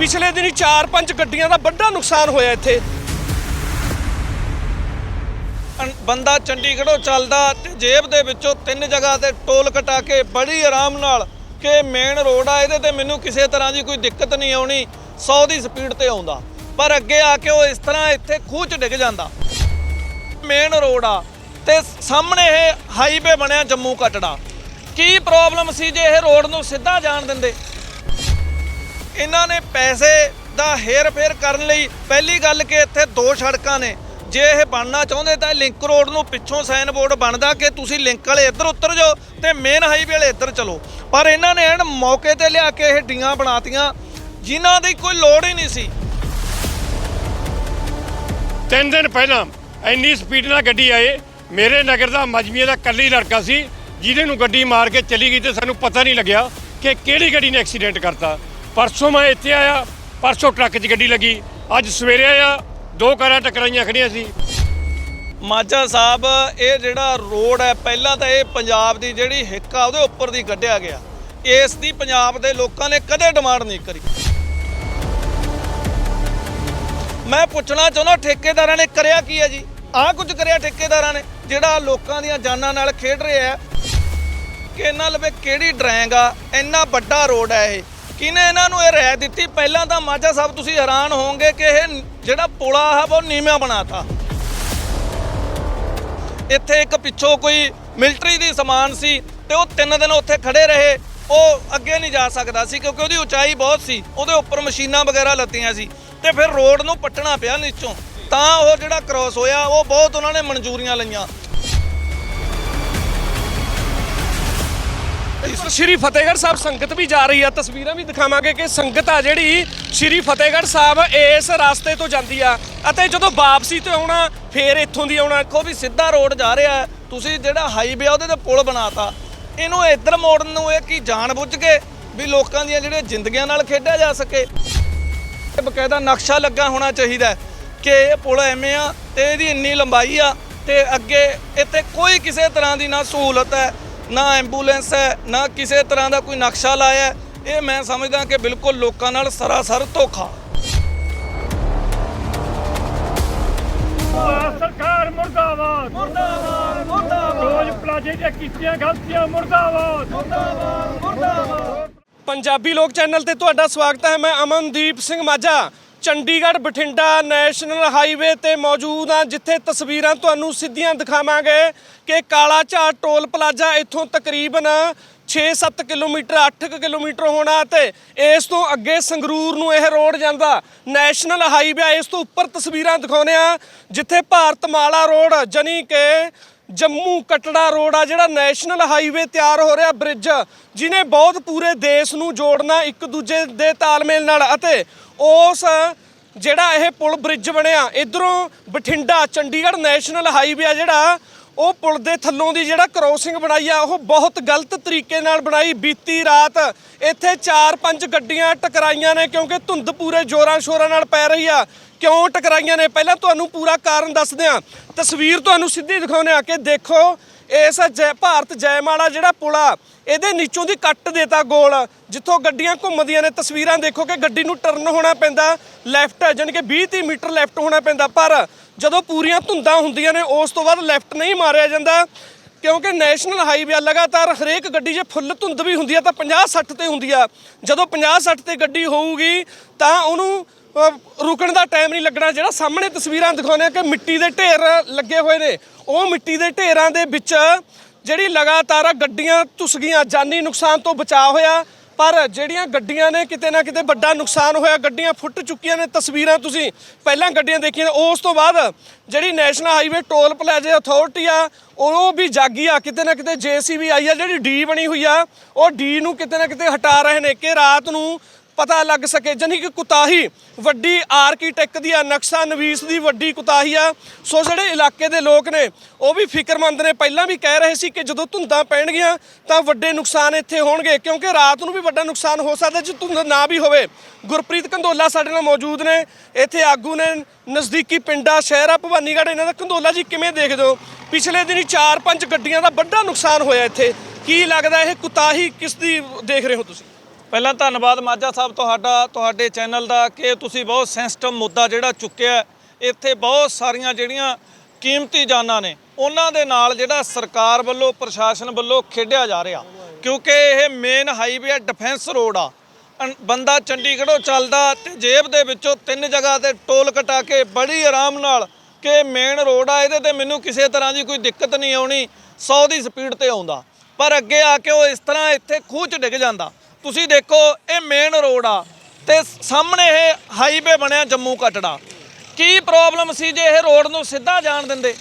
ਪਿਛਲੇ ਦਿਨੀ 4-5 ਗੱਡੀਆਂ ਦਾ ਵੱਡਾ ਨੁਕਸਾਨ ਹੋਇਆ ਇੱਥੇ। ਬੰਦਾ ਚੰਡੀਗੜ੍ਹੋਂ ਚੱਲਦਾ ਤੇ ਜੇਬ ਦੇ ਵਿੱਚੋਂ ਤਿੰਨ ਜਗ੍ਹਾ ਤੇ ਟੋਲ ਕਟਾ ਕੇ ਬੜੀ ਆਰਾਮ ਨਾਲ ਕਿ ਮੇਨ ਰੋਡ ਆ ਇਹਦੇ ਤੇ ਮੈਨੂੰ ਕਿਸੇ ਤਰ੍ਹਾਂ ਦੀ ਕੋਈ ਦਿੱਕਤ ਨਹੀਂ ਆਉਣੀ 100 ਦੀ ਸਪੀਡ ਤੇ ਆਉਂਦਾ। ਪਰ ਅੱਗੇ ਆ ਕੇ ਉਹ ਇਸ ਤਰ੍ਹਾਂ ਇੱਥੇ ਖੂਹ 'ਚ ਡਿੱਗ ਜਾਂਦਾ। ਮੇਨ ਰੋਡ ਆ ਤੇ ਸਾਹਮਣੇ ਇਹ ਹਾਈਵੇ ਬਣਿਆ ਜੰਮੂ ਕਟੜਾ ਕੀ ਪ੍ਰੋਬਲਮ ਸੀ ਜੇ ਇਹ ਰੋਡ ਨੂੰ ਸਿੱਧਾ ਜਾਣ ਦਿੰਦੇ? ਇਹਨਾਂ ਨੇ ਪੈਸੇ ਦਾ ਹੇਰ ਫੇਰ ਕਰਨ ਲਈ ਪਹਿਲੀ ਗੱਲ ਕਿ ਇੱਥੇ ਦੋ ਸੜਕਾਂ ਨੇ। ਜੇ ਇਹ ਬਣਨਾ ਚਾਹੁੰਦੇ ਤਾਂ ਲਿੰਕ ਰੋਡ ਨੂੰ ਪਿੱਛੋਂ ਸਾਈਨ ਬੋਰਡ ਬਣਦਾ ਕਿ ਤੁਸੀਂ ਲਿੰਕ ਵਾਲੇ ਇੱਧਰ ਉਤਰ ਜਾਓ ਤੇ ਮੇਨ ਹਾਈਵੇ ਵਾਲੇ ਇੱਧਰ ਚਲੋ। ਪਰ ਇਹਨਾਂ ਨੇ ਐਨ ਮੌਕੇ ਤੇ ਲਿਆ ਕੇ ਇਹ ਡੀਆਂ ਬਣਾਤੀਆਂ, ਜਿਨ੍ਹਾਂ ਦੀ ਕੋਈ ਲੋੜ ਹੀ ਨਹੀਂ ਸੀ। ਤਿੰਨ ਦਿਨ ਪਹਿਲਾਂ ਇੰਨੀ ਸਪੀਡ ਨਾਲ ਗੱਡੀ ਆਏ। ਮੇਰੇ ਨਗਰ ਦਾ ਮਜਮੀਏ ਦਾ ਕੱਲੀ ਲੜਕਾ ਸੀ, ਜਿਹਦੇ ਨੂੰ ਗੱਡੀ ਮਾਰ ਕੇ ਚਲੀ ਗਈ ਤੇ ਸਾਨੂੰ ਪਤਾ ਨਹੀਂ ਲੱਗਿਆ ਕਿ ਕਿਹੜੀ ਗੱਡੀ ਨੇ ਐਕਸੀਡੈਂਟ ਕਰਤਾ। ਪਰਸੋਂ ਮੈਂ ਇੱਥੇ ਆਇਆ, ਪਰਸੋਂ ਟਰੱਕ 'ਚ ਗੱਡੀ ਲੱਗੀ, ਅੱਜ ਸਵੇਰੇ ਆਇਆ, ਦੋ ਕਾਰਾਂ ਟਕਰਾਈਆਂ ਖੜੀਆਂ ਸੀ। ਮਾਝਾ ਸਾਹਿਬ, ਇਹ ਜਿਹੜਾ ਰੋਡ ਹੈ, ਪਹਿਲਾਂ ਤਾਂ ਇਹ ਪੰਜਾਬ ਦੀ ਜਿਹੜੀ ਹਿੱਕ ਆ, ਉਹਦੇ ਉੱਪਰ ਦੀ ਕੱਢਿਆ ਗਿਆ। ਇਸ ਦੀ ਪੰਜਾਬ ਦੇ ਲੋਕਾਂ ਨੇ ਕਦੇ ਡਿਮਾਂਡ ਨਹੀਂ ਕਰੀ। ਮੈਂ ਪੁੱਛਣਾ ਚਾਹੁੰਦਾ, ਠੇਕੇਦਾਰਾਂ ਨੇ ਕਰਿਆ ਕੀ ਹੈ ਜੀ? ਆਹ ਕੁਝ ਕਰਿਆ ਠੇਕੇਦਾਰਾਂ ਨੇ, ਜਿਹੜਾ ਲੋਕਾਂ ਦੀਆਂ ਜਾਨਾਂ ਨਾਲ ਖੇਡ ਰਿਹਾ ਹੈ? ਕਿ ਇਹਨਾਂ ਲਵੇ ਕਿਹੜੀ ਡਰੈਂਗ ਆ, ਇੰਨਾ ਵੱਡਾ ਰੋਡ ਹੈ ਇਹ। ਕਿਹਨੇ ਇਹਨਾਂ ਨੂੰ ਇਹ ਰਹਿ ਦਿੱਤੀ? ਪਹਿਲਾਂ ਤਾਂ ਮਾਝਾ ਸਾਹਿਬ ਤੁਸੀਂ ਹੈਰਾਨ ਹੋਵੋਗੇ ਕਿ ਇਹ ਜਿਹੜਾ ਪੁਲਾ ਆ, ਉਹ ਨੀਵਾਂ ਬਣਾਤਾ। ਇੱਥੇ ਇੱਕ ਪਿੱਛੋਂ ਕੋਈ ਮਿਲਟਰੀ ਦੀ ਸਮਾਨ ਸੀ ਤੇ ਉਹ ਤਿੰਨ ਦਿਨ ਉੱਥੇ ਖੜੇ ਰਹੇ। ਉਹ ਅੱਗੇ ਨਹੀਂ ਜਾ ਸਕਦਾ ਸੀ ਕਿਉਂਕਿ ਉਹਦੀ ਉਚਾਈ ਬਹੁਤ ਸੀ। ਉਹਦੇ ਉੱਪਰ ਮਸ਼ੀਨਾਂ ਵਗੈਰਾ ਲੱਤੀਆਂ ਸੀ ਤੇ ਫਿਰ ਰੋਡ ਨੂੰ ਪੱਟਣਾ ਪਿਆ ਨੀਚੋਂ। ਤਾਂ ਉਹ ਜਿਹੜਾ ਕ੍ਰੋਸ ਹੋਇਆ, ਉਹ ਬਹੁਤ ਉਹਨਾਂ ਨੇ ਮਨਜ਼ੂਰੀਆਂ ਲਈਆਂ। ਸ਼੍ਰੀ ਫਤਿਹਗੜ੍ਹ ਸਾਹਿਬ ਸੰਗਤ ਵੀ ਜਾ ਰਹੀ ਆ। ਤਸਵੀਰਾਂ ਵੀ ਦਿਖਾਵਾਂਗੇ ਕਿ ਸੰਗਤ ਆ ਜਿਹੜੀ ਸ਼੍ਰੀ ਫਤਿਹਗੜ੍ਹ ਸਾਹਿਬ ਇਸ ਰਸਤੇ ਤੋਂ ਜਾਂਦੀ ਆ ਅਤੇ ਜਦੋਂ ਵਾਪਸੀ ਤੇ ਆਉਣਾ, ਫੇਰ ਇੱਥੋਂ ਦੀ ਆਉਣਾ, ਦੇਖੋ ਵੀ ਸਿੱਧਾ ਰੋਡ ਜਾ ਰਿਹਾ ਤੁਸੀਂ ਜਿਹੜਾ ਹਾਈਵੇ ਆ, ਉਹਦੇ ਤੇ ਪੁਲ ਬਣਾਤਾ। ਇਹਨੂੰ ਇੱਧਰ ਮੋੜਨ ਨੂੰ ਇਹ ਕੀ ਜਾਣ ਬੁੱਝ ਕੇ ਵੀ ਲੋਕਾਂ ਦੀਆਂ ਜਿਹੜੀਆਂ ਜ਼ਿੰਦਗੀਆਂ ਨਾਲ ਖੇਡਿਆ ਜਾ ਸਕੇ? ਇਹ ਬਕਾਇਦਾ ਨਕਸ਼ਾ ਲੱਗਾ ਹੋਣਾ ਚਾਹੀਦਾ ਕਿ ਇਹ ਪੁਲ ਐਵੇਂ ਆ ਤੇ ਇਹਦੀ ਇੰਨੀ ਲੰਬਾਈ ਆ ਤੇ ਅੱਗੇ ਇੱਥੇ ਕੋਈ ਕਿਸੇ ਤਰ੍ਹਾਂ ਦੀ ਨਾ ਸਹੂਲਤ ਹੈ। ਨਾ ਐਂਬੂਲੈਂਸ ਹੈ ਨਾ ਕਿਸੇ ਤਰ੍ਹਾਂ ਦਾ ਕੋਈ ਨਕਸ਼ਾ ਲਾਇਆ। ਇਹ ਮੈਂ ਸਮਝਦਾ ਕਿ ਬਿਲਕੁਲ ਲੋਕਾਂ ਨਾਲ ਸਰਾਸਰ ਧੋਖਾ। ਸਰਕਾਰ ਮੁਰਦਾਬਾਦ। ਮੁਰਦਾਬਾਦ ਮੁਰਦਾਬਾਦ। ਰੋਜ਼ ਪਲਾਜੇ ਦੀਆਂ ਕੀਤੀਆਂ ਗਲਤੀਆਂ ਮੁਰਦਾਬਾਦ। ਪੰਜਾਬੀ ਲੋਕ ਚੈਨਲ ਤੇ ਤੁਹਾਡਾ ਸਵਾਗਤ ਹੈ। ਮੈਂ ਅਮਨਦੀਪ ਸਿੰਘ ਮਾਝਾ। ਚੰਡੀਗੜ੍ਹ ਬਠਿੰਡਾ ਨੈਸ਼ਨਲ ਹਾਈਵੇ ਤੇ ਮੌਜੂਦ ਹਾਂ, ਜਿੱਥੇ ਤਸਵੀਰਾਂ ਤੁਹਾਨੂੰ ਸਿੱਧੀਆਂ ਦਿਖਾਵਾਂਗੇ ਕਿ ਕਾਲਾ ਝਾੜ ਟੋਲ ਪਲਾਜ਼ਾ ਇੱਥੋਂ ਤਕਰੀਬਨ 6-7 ਕਿਲੋਮੀਟਰ 8 ਕਿਲੋਮੀਟਰ ਹੋਣਾ ਤੇ ਇਸ ਤੋਂ ਅੱਗੇ ਸੰਗਰੂਰ ਨੂੰ ਇਹ ਰੋਡ ਜਾਂਦਾ, ਨੈਸ਼ਨਲ ਹਾਈਵੇ ਇਸ ਤੋਂ ਉੱਪਰ ਤਸਵੀਰਾਂ ਦਿਖਾਉਂਦੇ ਆ ਜਿੱਥੇ ਭਾਰਤ ਮਾਲਾ ਰੋਡ ਜਾਨੀ ਕਿ ਜੰਮੂ ਕਟੜਾ ਰੋਡ ਆ ਜਿਹੜਾ ਨੈਸ਼ਨਲ ਹਾਈਵੇ ਤਿਆਰ ਹੋ ਰਿਹਾ ਬ੍ਰਿਜ ਜਿਨੇ ਬਹੁਤ ਪੂਰੇ ਦੇਸ਼ ਨੂੰ ਜੋੜਨਾ ਇੱਕ ਦੂਜੇ ਦੇ ਤਾਲਮੇਲ ਨਾਲ ਅਤੇ ਉਸ ਜਿਹੜਾ ਇਹ ਪੁਲ ਬ੍ਰਿਜ ਬਣਿਆ, ਇਧਰੋਂ ਬਠਿੰਡਾ, ਚੰਡੀਗੜ੍ਹ ਨੈਸ਼ਨਲ ਹਾਈਵੇ ਆ ਜਿਹੜਾ ਉਹ ਪੁਲ ਦੇ ਥੱਲੋਂ ਦੀ ਜਿਹੜਾ ਕ੍ਰੋਸਿੰਗ ਬਣਾਈ ਆ, ਉਹ ਬਹੁਤ ਗਲਤ ਤਰੀਕੇ ਨਾਲ ਬਣਾਈ। ਬੀਤੀ ਰਾਤ ਇੱਥੇ 4-5 ਗੱਡੀਆਂ ਟਕਰਾਈਆਂ ਨੇ ਕਿਉਂਕਿ ਧੁੰਦ ਪੂਰੇ ਜ਼ੋਰਾਂ ਸ਼ੋਰਾਂ ਨਾਲ ਪੈ ਰਹੀ ਆ। ਕਿਉਂ ਟਕਰਾਈਆਂ ਨੇ? ਪਹਿਲਾਂ ਤੁਹਾਨੂੰ ਪੂਰਾ ਕਾਰਨ ਦੱਸਦੇ ਆ ਤਸਵੀਰ ਤੁਹਾਨੂੰ ਸਿੱਧੀ ਦਿਖਾਉਂਦੇ ਆ ਕਿ ਦੇਖੋ, ਇਸ ਜੈ ਭਾਰਤ ਜੈਮਾਲਾ ਜਿਹੜਾ ਪੁਲ ਆ, ਇਹਦੇ ਨੀਚੋਂ ਦੀ ਕੱਟ ਦੇਤਾ ਗੋਲ। ਜਿੱਥੋਂ ਗੱਡੀਆਂ ਘੁੰਮਦੀਆਂ ਨੇ, ਤਸਵੀਰਾਂ ਦੇਖੋ ਕਿ ਗੱਡੀ ਨੂੰ ਟਰਨ ਹੋਣਾ ਪੈਂਦਾ ਲੈਫਟ ਜਾਣੀ ਕਿ 20 30 ਮੀਟਰ ਲੈਫਟ ਹੋਣਾ ਪੈਂਦਾ। ਪਰ ਜਦੋਂ ਪੂਰੀਆਂ ਧੁੰਦਾਂ ਹੁੰਦੀਆਂ ਨੇ, ਉਸ ਤੋਂ ਬਾਅਦ ਲੈਫਟ ਨਹੀਂ ਮਾਰਿਆ ਜਾਂਦਾ, ਕਿਉਂਕਿ ਨੈਸ਼ਨਲ ਹਾਈਵੇ ਆ, ਲਗਾਤਾਰ ਹਰੇਕ ਗੱਡੀ ਜੇ ਫੁੱਲ ਧੁੰਦ ਵੀ ਹੁੰਦੀ ਆ, ਤਾਂ 50 60 ਤੇ ਹੁੰਦੀ ਆ। ਜਦੋਂ 50 60 ਤੇ ਗੱਡੀ ਹੋਊਗੀ, ਤਾਂ ਉਹਨੂੰ ਰੁਕਣ ਦਾ ਟਾਈਮ ਨਹੀਂ ਲੱਗਣਾ। ਜਿਹੜਾ ਸਾਹਮਣੇ ਤਸਵੀਰਾਂ ਦਿਖਾਉਂਦੇ ਆ ਕਿ ਮਿੱਟੀ ਦੇ ਢੇਰ ਲੱਗੇ ਹੋਏ ਨੇ, ਉਹ ਮਿੱਟੀ ਦੇ ਢੇਰਾਂ ਦੇ ਵਿੱਚ ਜਿਹੜੀ ਲਗਾਤਾਰ ਗੱਡੀਆਂ ਧੁਸ ਗਈਆਂ, ਜਾਨੀ ਨੁਕਸਾਨ ਤੋਂ ਬਚਾਅ ਹੋਇਆ। ਪਰ ਜਿਹੜੀਆਂ ਗੱਡੀਆਂ ਨੇ ਕਿਤੇ ਨਾ ਕਿਤੇ ਵੱਡਾ ਨੁਕਸਾਨ ਹੋਇਆ, ਗੱਡੀਆਂ ਫੁੱਟ ਚੁੱਕੀਆਂ ਨੇ ਤਸਵੀਰਾਂ ਤੁਸੀਂ ਪਹਿਲਾਂ ਗੱਡੀਆਂ ਦੇਖੀਆਂ ਉਸ ਤੋਂ ਬਾਅਦ ਜਿਹੜੀ ਨੈਸ਼ਨਲ ਹਾਈਵੇ ਟੋਲ ਪਲਾਜ਼ੇ ਅਥਾਰਟੀ ਆ, ਉਹ ਵੀ ਜਾਗੀ ਆ, ਕਿਤੇ ਨਾ ਕਿਤੇ ਜੀਸੀਬੀ ਆਈ ਆ, ਜਿਹੜੀ ਡੀ ਬਣੀ ਹੋਈ ਆ, ਉਹ ਡੀ ਨੂੰ ਕਿਤੇ ਨਾ ਕਿਤੇ ਹਟਾ ਰਹੇ ਨੇ ਕਿ ਰਾਤ ਨੂੰ ਪਤਾ ਲੱਗ ਸਕੇ ਜਾਨੀ ਕਿ ਕੁਤਾਹੀ ਵੱਡੀ ਆਰਕੀਟੈਕਟ ਦੀ ਆ, ਨਕਸ਼ਾ ਨਵੀਸ ਦੀ ਵੱਡੀ ਕੁਤਾਹੀ ਆ। ਸੋ ਜਿਹੜੇ ਇਲਾਕੇ ਦੇ ਲੋਕ ਨੇ, ਉਹ ਵੀ ਫਿਕਰਮੰਦ ਨੇ। ਪਹਿਲਾਂ ਵੀ ਕਹਿ ਰਹੇ ਸੀ ਕਿ ਜਦੋਂ ਧੁੰਦਾਂ ਪੈਣਗੀਆਂ, ਤਾਂ ਵੱਡੇ ਨੁਕਸਾਨ ਇੱਥੇ ਹੋਣਗੇ, ਕਿਉਂਕਿ ਰਾਤ ਨੂੰ ਵੀ ਵੱਡਾ ਨੁਕਸਾਨ ਹੋ ਸਕਦਾ, ਜੇ ਧੁੰਦ ਨਾ ਵੀ ਹੋਵੇ। ਗੁਰਪ੍ਰੀਤ ਕੰਦੋਲਾ ਸਾਡੇ ਨਾਲ ਮੌਜੂਦ ਨੇ। ਇੱਥੇ ਆਗੂ ਨੇ ਨਜ਼ਦੀਕੀ ਪਿੰਡਾ, ਸ਼ਹਿਰਾ ਭਵਾਨੀਗੜ੍ਹ, ਇਹਨਾਂ ਦਾ। ਕੰਦੋਲਾ ਜੀ, ਕਿਵੇਂ ਦੇਖਦੇ ਹੋ? ਪਿਛਲੇ ਦਿਨੀ 4-5 ਗੱਡੀਆਂ ਦਾ ਵੱਡਾ ਨੁਕਸਾਨ ਹੋਇਆ ਇੱਥੇ। ਕੀ ਲੱਗਦਾ ਇਹ ਕੁਤਾਹੀ ਕਿਸ ਦੀ ਦੇਖ ਰਹੇ ਹੋ ਤੁਸੀਂ? ਪਹਿਲਾਂ ਧੰਨਵਾਦ ਮਾਝਾ ਸਾਹਿਬ ਤੁਹਾਡਾ, ਤੁਹਾਡੇ ਚੈਨਲ ਦਾ ਕਿ ਤੁਸੀਂ ਬਹੁਤ ਸੈਂਸਿਟਿਵ ਮੁੱਦਾ ਜਿਹੜਾ ਚੁੱਕਿਆ ਇੱਥੇ ਬਹੁਤ ਸਾਰੀਆਂ ਜਿਹੜੀਆਂ ਕੀਮਤੀ ਜਾਨਾਂ ਨੇ, ਉਹਨਾਂ ਦੇ ਨਾਲ ਜਿਹੜਾ ਸਰਕਾਰ ਵੱਲੋਂ, ਪ੍ਰਸ਼ਾਸਨ ਵੱਲੋਂ ਖੇਡਿਆ ਜਾ ਰਿਹਾ। ਕਿਉਂਕਿ ਇਹ ਮੇਨ ਹਾਈਵੇ ਡਿਫੈਂਸ ਰੋਡ ਆ। ਬੰਦਾ ਚੰਡੀਗੜ੍ਹੋਂ ਚੱਲਦਾ ਤੇ ਜੇਬ ਦੇ ਵਿੱਚੋਂ ਤਿੰਨ ਜਗ੍ਹਾ ਤੇ ਟੋਲ ਕਟਾ ਕੇ ਬੜੀ ਆਰਾਮ ਨਾਲ ਕਿ ਮੇਨ ਰੋਡ ਆ, ਇਹਦੇ ਤੇ ਮੈਨੂੰ ਕਿਸੇ ਤਰ੍ਹਾਂ ਦੀ ਕੋਈ ਦਿੱਕਤ ਨਹੀਂ ਆਉਣੀ 100 ਦੀ ਸਪੀਡ ਤੇ ਆਉਂਦਾ। ਪਰ ਅੱਗੇ ਆ ਕੇ ਉਹ ਇਸ ਤਰ੍ਹਾਂ ਇੱਥੇ ਖੂਹ 'ਚ ਡਿੱਗ ਜਾਂਦਾ। ਤੁਸੀਂ ਦੇਖੋ, ਇਹ ਮੇਨ ਰੋਡ ਆ ਤੇ ਸਾਹਮਣੇ ਇਹ ਹਾਈਵੇ ਬਣਿਆ ਜੰਮੂ ਕਟੜਾ। ਕੀ ਪ੍ਰੋਬਲਮ ਸੀ ਜੇ ਇਹ ਰੋਡ ਨੂੰ ਸਿੱਧਾ ਜਾਣ ਦਿੰਦੇ?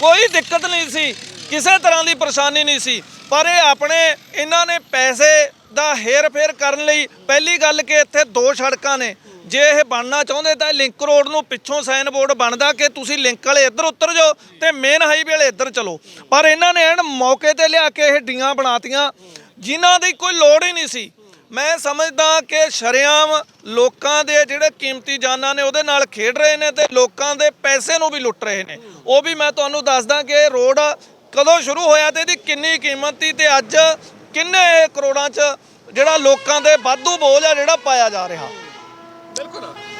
ਕੋਈ ਦਿੱਕਤ ਨਹੀਂ ਸੀ, ਕਿਸੇ ਤਰ੍ਹਾਂ ਦੀ ਪਰੇਸ਼ਾਨੀ ਨਹੀਂ ਸੀ। ਪਰ ਇਹ ਆਪਣੇ, ਇਹਨਾਂ ਨੇ ਪੈਸੇ ਦਾ ਹੇਰ-ਫੇਰ ਕਰਨ ਲਈ ਪਹਿਲੀ ਗੱਲ ਕਿ ਇੱਥੇ ਦੋ ਸੜਕਾਂ ਨੇ। ਜੇ ਇਹ ਬਣਨਾ ਚਾਹੁੰਦੇ ਤਾਂ ਇਹ ਲਿੰਕ ਰੋਡ ਨੂੰ ਪਿੱਛੋਂ ਸਾਈਨ ਬੋਰਡ ਬਣਦਾ ਕਿ ਤੁਸੀਂ ਲਿੰਕ ਵਾਲੇ ਇੱਧਰ ਉਤਰ ਜਾਓ ਤੇ ਮੇਨ ਹਾਈਵੇ ਵਾਲੇ ਇੱਧਰ ਚਲੋ। ਪਰ ਇਹਨਾਂ ਨੇ ਐਨ ਮੌਕੇ ਤੇ ਲਿਆ ਕੇ ਇਹ ਡੀਆਂ ਬਣਾਤੀਆਂ। ਜਿਨ੍ਹਾਂ ਦੀ ਕੋਈ ਲੋੜ ਹੀ ਨਹੀਂ ਸੀ। ਮੈਂ ਸਮਝਦਾ ਕਿ ਸ਼ਰੇਆਮ ਲੋਕਾਂ ਦੇ ਜਿਹੜੇ ਕੀਮਤੀ ਜਾਨਾਂ ਨੇ, ਉਹਦੇ ਨਾਲ ਖੇਡ ਰਹੇ ਨੇ ਤੇ ਲੋਕਾਂ ਦੇ ਪੈਸੇ ਨੂੰ ਵੀ ਲੁੱਟ ਰਹੇ ਨੇ। ਉਹ ਵੀ ਮੈਂ ਤੁਹਾਨੂੰ ਦੱਸਦਾ ਕਿ ਰੋਡ ਕਦੋਂ ਸ਼ੁਰੂ ਹੋਇਆ ਤੇ ਇਹਦੀ ਕਿੰਨੀ ਕੀਮਤ ਸੀ ਤੇ ਅੱਜ ਕਿੰਨੇ ਕਰੋੜਾਂ 'ਚ ਜਿਹੜਾ ਲੋਕਾਂ ਦੇ ਵਾਧੂ ਬੋਝ ਆ ਜਿਹੜਾ ਪਾਇਆ ਜਾ ਰਿਹਾ।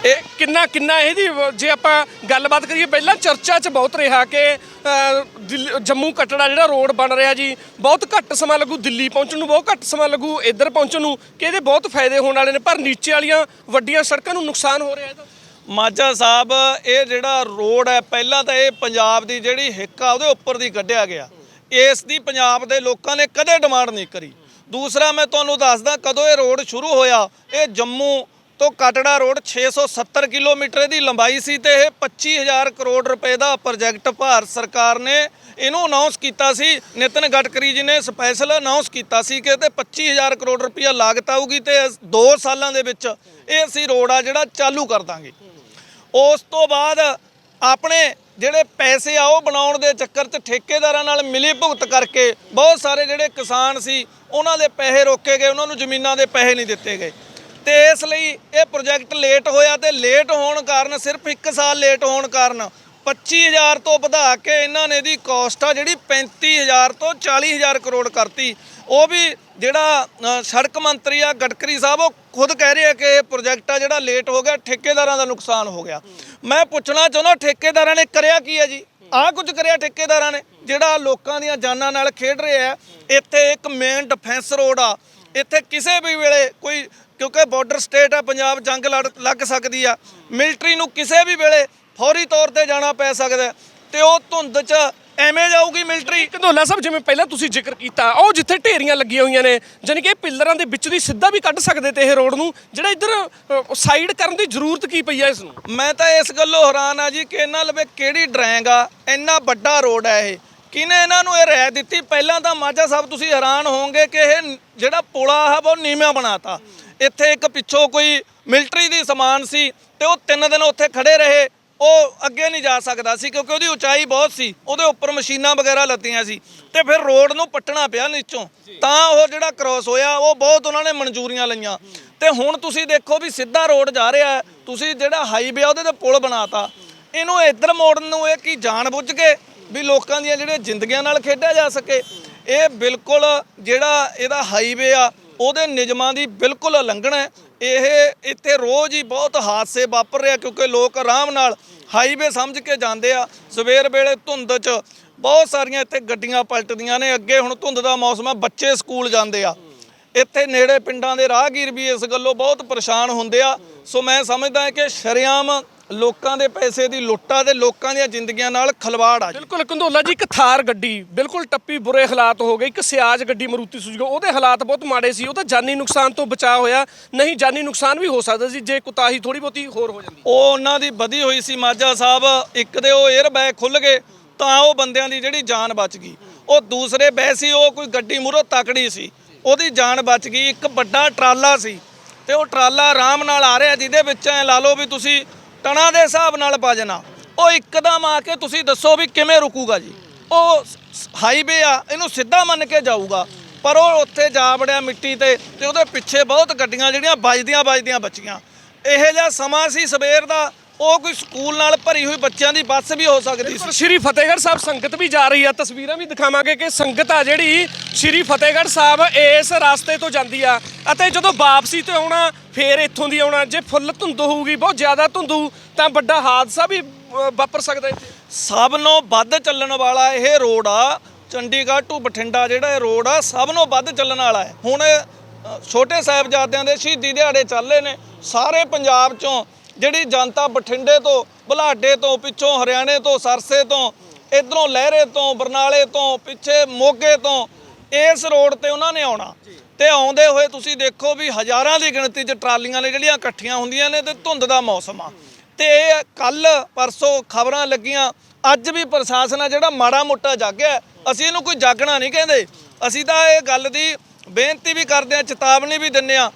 ਇਹ ਕਿੰਨਾ ਕਿੰਨਾ ਇਹਦੀ ਜੇ ਆਪਾਂ ਗੱਲਬਾਤ ਕਰੀਏ ਪਹਿਲਾਂ ਚਰਚਾ 'ਚ ਬਹੁਤ ਰਿਹਾ ਕਿ ਅ, ਜੰਮੂ ਕਟੜਾ ਜਿਹੜਾ ਰੋਡ ਬਣ ਰਿਹਾ ਜੀ ਬਹੁਤ ਘੱਟ ਸਮਾਂ ਲੱਗੂ ਦਿੱਲੀ ਪਹੁੰਚਣ ਨੂੰ ਬਹੁਤ ਘੱਟ ਸਮਾਂ ਲੱਗੂ ਇੱਧਰ ਪਹੁੰਚਣ ਨੂੰ ਕਿ ਇਹਦੇ ਬਹੁਤ ਫਾਇਦੇ ਹੋਣ ਵਾਲੇ ਨੇ ਪਰ ਨੀਚੇ ਵਾਲੀਆਂ ਵੱਡੀਆਂ ਸੜਕਾਂ ਨੂੰ ਨੁਕਸਾਨ ਹੋ ਰਿਹਾ ਇਹਦਾ ਮਾਝਾ ਸਾਹਿਬ ਇਹ ਜਿਹੜਾ ਰੋਡ ਹੈ ਪਹਿਲਾਂ ਤਾਂ ਇਹ ਪੰਜਾਬ ਦੀ ਜਿਹੜੀ ਹਿੱਕ ਆ ਉਹਦੇ ਉੱਪਰ ਦੀ ਕੱਢਿਆ ਗਿਆ। ਇਸ ਦੀ ਪੰਜਾਬ ਦੇ ਲੋਕਾਂ ਨੇ ਕਦੇ ਡਿਮਾਂਡ ਨਹੀਂ ਕਰੀ। ਦੂਸਰਾ ਮੈਂ ਤੁਹਾਨੂੰ ਦੱਸਦਾ ਕਦੋਂ ਇਹ ਰੋਡ ਸ਼ੁਰੂ ਹੋਇਆ ਇਹ ਜੰਮੂ ਤੋਂ ਕਟੜਾ ਰੋਡ 670 ਕਿਲੋਮੀਟਰ ਦੀ ਲੰਬਾਈ ਸੀ ਤੇ ਇਹ 25000 ਕਰੋੜ ਰੁਪਏ ਦਾ ਪ੍ਰੋਜੈਕਟ ਭਾਰਤ ਸਰਕਾਰ ਨੇ ਇਹਨੂੰ ਅਨਾਉਂਸ ਕੀਤਾ ਸੀ। ਨਿਤਨ ਗਡਕਰੀ ਜੀ ਨੇ ਸਪੈਸ਼ਲ ਅਨਾਉਂਸ ਕੀਤਾ ਸੀ ਕਿ ਤੇ 25000 ਕਰੋੜ ਰੁਪਇਆ ਲਾਗਤ ਆਊਗੀ ਤੇ 2 ਸਾਲਾਂ ਦੇ ਵਿੱਚ ਇਹ ਅਸੀਂ ਰੋਡ ਆ ਜਿਹੜਾ ਚਾਲੂ ਕਰ ਦਾਂਗੇ। ਉਸ ਤੋਂ ਬਾਅਦ ਆਪਣੇ ਜਿਹੜੇ ਪੈਸੇ ਆ ਉਹ ਬਣਾਉਣ ਦੇ ਚੱਕਰ 'ਚ ਠੇਕੇਦਾਰਾਂ ਨਾਲ ਮਿਲੀ ਭੁਗਤ ਕਰਕੇ ਬਹੁਤ ਸਾਰੇ ਜਿਹੜੇ ਕਿਸਾਨ ਸੀ, ਉਹਨਾਂ ਦੇ ਪੈਸੇ ਰੋਕੇ ਗਏ, ਉਹਨਾਂ ਨੂੰ ਜ਼ਮੀਨਾਂ ਦੇ ਪੈਸੇ ਨਹੀਂ ਦਿੱਤੇ ਗਏ। ਤੇ ਇਸ ਲਈ ਇਹ ਪ੍ਰੋਜੈਕਟ ਲੇਟ ਹੋਇਆ ਤੇ ਲੇਟ ਹੋਣ ਕਾਰਨ, ਸਿਰਫ 1 ਸਾਲ ਲੇਟ ਹੋਣ ਕਾਰਨ 25000 ਤੋਂ ਵਧਾ ਕੇ ਇਹਨਾਂ ਨੇ ਇਹਦੀ ਕਾਸਟ ਆ ਜਿਹੜੀ 35000 ਤੋਂ 40000 ਕਰੋੜ ਕਰਤੀ। ਉਹ ਵੀ ਜਿਹੜਾ ਸੜਕ ਮੰਤਰੀ ਆ ਗਡਕਰੀ ਸਾਹਿਬ, ਉਹ ਖੁਦ ਕਹਿ ਰਹੇ ਆ ਕਿ ਇਹ ਪ੍ਰੋਜੈਕਟ ਆ ਜਿਹੜਾ ਲੇਟ ਹੋ ਗਿਆ, ਠੇਕੇਦਾਰਾਂ ਦਾ ਨੁਕਸਾਨ ਹੋ ਗਿਆ। ਮੈਂ ਪੁੱਛਣਾ ਚਾਹੁੰਦਾ, ਠੇਕੇਦਾਰਾਂ ਨੇ ਕਰਿਆ ਕੀ ਹੈ ਜੀ? ਆਹ ਕੁਝ ਕਰਿਆ ਠੇਕੇਦਾਰਾਂ ਨੇ? ਜਿਹੜਾ ਲੋਕਾਂ ਦੀਆਂ ਜਾਨਾਂ ਨਾਲ ਖੇਡ ਰਿਹਾ, ਇੱਥੇ ਇੱਕ ਮੇਨ ਡਿਫੈਂਸ ਰੋਡ ਆ। ਇੱਥੇ ਕਿਸੇ ਵੀ ਵੇਲੇ ਕੋਈ ਕਿਉਂਕਿ ਬਾਰਡਰ ਸਟੇਟ ਆ ਪੰਜਾਬ ਜੰਗ ਲੜ ਲੱਗ ਸਕਦੀ ਆ। ਮਿਲਟਰੀ ਨੂੰ ਕਿਸੇ ਵੀ ਵੇਲੇ ਫੌਰੀ ਤੌਰ ਤੇ ਜਾਣਾ ਪੈ ਸਕਦਾ ਹੈ। ਤੇ ਉਹ ਧੁੰਦ 'ਚ ਐਵੇਂ ਜਾਊਗੀ ਮਿਲਟਰੀ ਕੰਦੋਲਾ ਸਾਹਿਬ ਜਿਵੇਂ ਪਹਿਲਾਂ ਤੁਸੀਂ ਜ਼ਿਕਰ ਕੀਤਾ ਉਹ ਜਿੱਥੇ ਢੇਰੀਆਂ ਲੱਗੀਆਂ ਹੋਈਆਂ ਨੇ ਜਾਣੀ ਕਿ ਇਹ ਪਿੱਲਰਾਂ ਦੇ ਵਿੱਚ ਦੀ ਸਿੱਧਾ ਵੀ ਕੱਢ ਸਕਦੇ ਤੇ ਇਹ ਰੋਡ ਨੂੰ। ਜਿਹੜਾ ਇੱਧਰ ਸਾਈਡ ਕਰਨ ਦੀ ਜ਼ਰੂਰਤ ਕੀ ਪਈ ਹੈ ਇਸ ਨੂੰ? ਮੈਂ ਤਾਂ ਇਸ ਗੱਲੋਂ ਹੈਰਾਨ ਆ ਜੀ ਕਿ ਇਹਨਾਂ ਲਵੇ ਕਿਹੜੀ ਡਰੈਂਗ ਆ ਇੰਨਾ ਵੱਡਾ ਰੋਡ ਹੈ ਇਹ। ਕਿਹਨੇ ਇਹਨਾਂ ਨੂੰ ਇਹ ਰਹਿ ਦਿੱਤੀ? ਪਹਿਲਾਂ ਤਾਂ ਮਾਝਾ ਸਾਹਿਬ ਤੁਸੀਂ ਹੈਰਾਨ ਹੋਵੋਗੇ ਕਿ ਇਹ ਜਿਹੜਾ ਪੁਲਾ ਆ ਉਹ ਨੀਵਾਂ ਬਣਾਤਾ। ਇੱਥੇ ਇੱਕ ਪਿੱਛੋਂ ਕੋਈ ਮਿਲਟਰੀ ਦੀ ਸਮਾਨ ਸੀ ਤੇ ਉਹ ਤਿੰਨ ਦਿਨ ਉੱਥੇ ਖੜੇ ਰਹੇ, ਉਹ ਅੱਗੇ ਨਹੀਂ ਜਾ ਸਕਦਾ ਸੀ ਕਿਉਂਕਿ ਉਹਦੀ ਉਚਾਈ ਬਹੁਤ ਸੀ, ਉਹਦੇ ਉੱਪਰ ਮਸ਼ੀਨਾਂ ਵਗੈਰਾ ਲੱਤੀਆਂ ਸੀ ਤੇ ਫਿਰ ਰੋਡ ਨੂੰ ਪੱਟਣਾ ਪਿਆ ਨੀਚੋਂ। ਤਾਂ ਉਹ ਜਿਹੜਾ ਕ੍ਰੋਸ ਹੋਇਆ, ਉਹ ਬਹੁਤ ਉਹਨਾਂ ਨੇ ਮਨਜ਼ੂਰੀਆਂ ਲਈਆਂ। ਤੇ ਹੁਣ ਤੁਸੀਂ ਦੇਖੋ ਵੀ ਸਿੱਧਾ ਰੋਡ ਜਾ ਰਿਹਾ ਤੁਸੀਂ ਜਿਹੜਾ ਹਾਈਵੇ ਉਹਦੇ ਤੇ ਪੁਲ ਬਣਾਤਾ। ਇਹਨੂੰ ਇੱਧਰ ਮੋੜਨ ਨੂੰ ਇਹ ਕੀ ਜਾਣ ਬੁੱਝ ਕੇ ਵੀ ਲੋਕਾਂ ਦੀਆਂ ਜਿਹੜੀਆਂ ਜ਼ਿੰਦਗੀਆਂ ਨਾਲ ਖੇਡਿਆ ਜਾ ਸਕੇ। ਇਹ ਬਿਲਕੁਲ ਜਿਹੜਾ ਇਹਦਾ ਹਾਈਵੇ ਆ ਉਹਦੇ ਨਿਯਮਾਂ ਦੀ ਬਿਲਕੁਲ ਉਲੰਘਣਾ ਹੈ। ਇਹ ਇੱਥੇ ਰੋਜ਼ ਹੀ ਬਹੁਤ ਹਾਦਸੇ ਵਾਪਰ ਰਿਹਾ ਕਿਉਂਕਿ ਲੋਕ ਆਰਾਮ ਨਾਲ ਹਾਈਵੇ ਸਮਝ ਕੇ ਜਾਂਦੇ ਆ। ਸਵੇਰ ਵੇਲੇ ਧੁੰਦ 'ਚ ਬਹੁਤ ਸਾਰੀਆਂ ਇੱਥੇ ਗੱਡੀਆਂ ਪਲਟਦੀਆਂ ਨੇ। ਅੱਗੇ ਹੁਣ ਧੁੰਦ ਦਾ ਮੌਸਮ ਆ, ਬੱਚੇ ਸਕੂਲ ਜਾਂਦੇ ਆ। ਇੱਥੇ ਨੇੜੇ ਪਿੰਡਾਂ ਦੇ ਰਾਹਗੀਰ ਵੀ ਇਸ ਗੱਲੋਂ ਬਹੁਤ ਪਰੇਸ਼ਾਨ ਹੁੰਦੇ ਆ। ਸੋ ਮੈਂ ਸਮਝਦਾ ਕਿ ਸ਼ਰੇਆਮ ਲੋਕਾਂ ਦੇ ਪੈਸੇ ਦੀ ਲੁੱਟਾ ਤੇ ਲੋਕਾਂ ਦੀਆਂ ਜ਼ਿੰਦਗੀਆਂ ਨਾਲ ਖਲਵਾੜ ਆ ਜੀ। ਬਿਲਕੁਲ ਕੰਦੋਲਾ ਜੀ ਇੱਕ ਥਾਰ ਗੱਡੀ ਬਿਲਕੁਲ ਟੱਪੀ ਬੁਰੇ ਹਾਲਾਤ ਹੋ ਗਏ। ਇੱਕ ਸਿਆਜ ਗੱਡੀ ਮਰੂਤੀ ਸੁਜ਼ੂਕੀ ਉਹਦੇ ਹਾਲਾਤ ਬਹੁਤ ਮਾੜੇ ਸੀ। ਉਹ ਤਾਂ ਜਾਨੀ ਨੁਕਸਾਨ ਤੋਂ ਬਚਾ ਹੋਇਆ। ਨਹੀਂ ਜਾਨੀ ਨੁਕਸਾਨ ਵੀ ਹੋ ਸਕਦਾ ਸੀ ਜੇ ਕੁਤਾਹੀ ਥੋੜੀ ਬਹੁਤੀ ਹੋਰ ਹੋ ਜਾਂਦੀ। ਉਹ ਉਹਨਾਂ ਦੀ ਵਧੀ ਹੋਈ ਸੀ ਮਾਝਾ ਸਾਹਿਬ। ਇੱਕ ਦੇ ਉਹ 에ਅਰ ਬੈਗ ਖੁੱਲ ਗਏ ਤਾਂ ਉਹ ਬੰਦਿਆਂ ਦੀ ਜਿਹੜੀ ਜਾਨ ਬਚ ਗਈ। ਉਹ ਦੂਸਰੇ ਬੈ ਸੀ ਉਹ ਕੋਈ ਗੱਡੀ ਮੂਹਰੋਂ ਤਕੜੀ ਸੀ। ਉਹਦੀ ਜਾਨ ਬਚ ਗਈ। ਇੱਕ ਵੱਡਾ ਟਰਾਲਾ ਸੀ। ਤੇ ਉਹ ਟਰਾਲਾ ਆਰਾਮ ਨਾਲ ਆ ਰਿਹਾ ਜਿਹਦੇ ਵਿੱਚ ਐ ਲਾ ਲਓ ਵੀ ਤੁਸੀਂ ਟਣਾ ਦੇ ਹਿਸਾਬ ਨਾਲ ਭਜਣਾ ਉਹ ਇੱਕਦਮ ਆ ਕੇ ਤੁਸੀਂ ਦੱਸੋ ਵੀ ਕਿਵੇਂ ਰੁਕੂਗਾ ਜੀ। ਉਹ ਹਾਈਵੇ ਆ, ਇਹਨੂੰ ਸਿੱਧਾ ਮੰਨ ਕੇ ਜਾਊਗਾ। ਪਰ ਉਹ ਉੱਥੇ ਜਾ ਵੜਿਆ ਮਿੱਟੀ ਤੇ ਤੇ ਉਹਦੇ ਪਿੱਛੇ ਬਹੁਤ ਗੱਡੀਆਂ ਜਿਹੜੀਆਂ ਵੱਜਦੀਆਂ ਵੱਜਦੀਆਂ ਬਚੀਆਂ। ਇਹੋ ਜਿਹਾ ਸਮਾਂ ਸੀ ਸਵੇਰ ਦਾ ਉਹ ਕੋਈ ਸਕੂਲ ਨਾਲ ਭਰੀ ਹੋਈ ਬੱਚਿਆਂ ਦੀ ਬੱਸ ਵੀ ਹੋ ਸਕਦੀ ਸੀ। ਸ਼੍ਰੀ ਫਤਿਹਗੜ੍ਹ ਸਾਹਿਬ ਸੰਗਤ ਵੀ ਜਾ ਰਹੀ ਆ। ਤਸਵੀਰਾਂ ਵੀ ਦਿਖਾਵਾਂਗੇ ਕਿ ਸੰਗਤ ਆ ਜਿਹੜੀ ਸ਼੍ਰੀ ਫਤਿਹਗੜ੍ਹ ਸਾਹਿਬ ਇਸ ਰਸਤੇ ਤੋਂ ਜਾਂਦੀ ਆ ਅਤੇ ਜਦੋਂ ਵਾਪਸੀ ਤੇ ਆਉਣਾ ਫੇਰ ਇੱਥੋਂ ਦੀ ਆਉਣਾ। ਜੇ ਫੁੱਲ ਧੁੰਦ ਹੋਊਗੀ ਬਹੁਤ ਜ਼ਿਆਦਾ ਧੁੰਦ ਤਾਂ ਵੱਡਾ ਹਾਦਸਾ ਵੀ ਵਾਪਰ ਸਕਦਾ ਇੱਥੇ। ਸਭ ਨੂੰ ਵੱਧ ਚੱਲਣ ਵਾਲਾ ਇਹ ਰੋਡ ਆ ਚੰਡੀਗੜ੍ਹ ਟੂ ਬਠਿੰਡਾ ਜਿਹੜਾ ਇਹ ਰੋਡ ਆ ਸਭ ਨੂੰ ਵੱਧ ਚੱਲਣ ਵਾਲਾ ਹੈ। ਹੁਣ ਛੋਟੇ ਸਾਹਿਬਜ਼ਾਦਿਆਂ ਦੇ ਸ਼ਹੀਦੀ ਦਿਹਾੜੇ ਚੱਲੇ ਨੇ। ਸਾਰੇ ਪੰਜਾਬ ਚੋਂ ਜਿਹੜੀ ਜਨਤਾ ਬਠਿੰਡੇ ਤੋਂ, ਬੁਲਾਡੇ ਤੋਂ, ਪਿੱਛੋਂ ਹਰਿਆਣੇ ਤੋਂ, ਸਰਸੇ ਤੋਂ, ਇਧਰੋਂ ਲਹਿਰੇ ਤੋਂ, ਬਰਨਾਲੇ ਤੋਂ, ਪਿੱਛੇ ਮੋਗੇ ਤੋਂ, ਇਸ ਰੋਡ ਤੇ ਉਹਨਾਂ ਨੇ ਆਉਣਾ। ਤੇ ਆਉਂਦੇ ਹੋਏ ਤੁਸੀਂ ਦੇਖੋ ਵੀ ਹਜ਼ਾਰਾਂ ਦੀ ਗਿਣਤੀ 'ਚ ਟਰਾਲੀਆਂ ਨੇ ਜਿਹੜੀਆਂ ਇਕੱਠੀਆਂ ਹੁੰਦੀਆਂ ਨੇ ਤੇ ਧੁੰਦ ਦਾ ਮੌਸਮ ਆ। ਤੇ ਕੱਲ ਪਰਸੋਂ ਖਬਰਾਂ ਲੱਗੀਆਂ, ਅੱਜ ਵੀ ਪ੍ਰਸ਼ਾਸਨ ਆ ਜਿਹੜਾ ਮਾੜਾ ਮੋਟਾ ਜਾਗਿਆ। ਅਸੀਂ ਇਹਨੂੰ ਕੋਈ ਜਾਗਣਾ ਨਹੀਂ ਕਹਿੰਦੇ। ਅਸੀਂ ਤਾਂ ਇਹ ਗੱਲ ਦੀ ਬੇਨਤੀ ਵੀ ਕਰਦੇ ਆ, ਚੇਤਾਵਨੀ ਵੀ ਦਿੰਨੇ ਆ।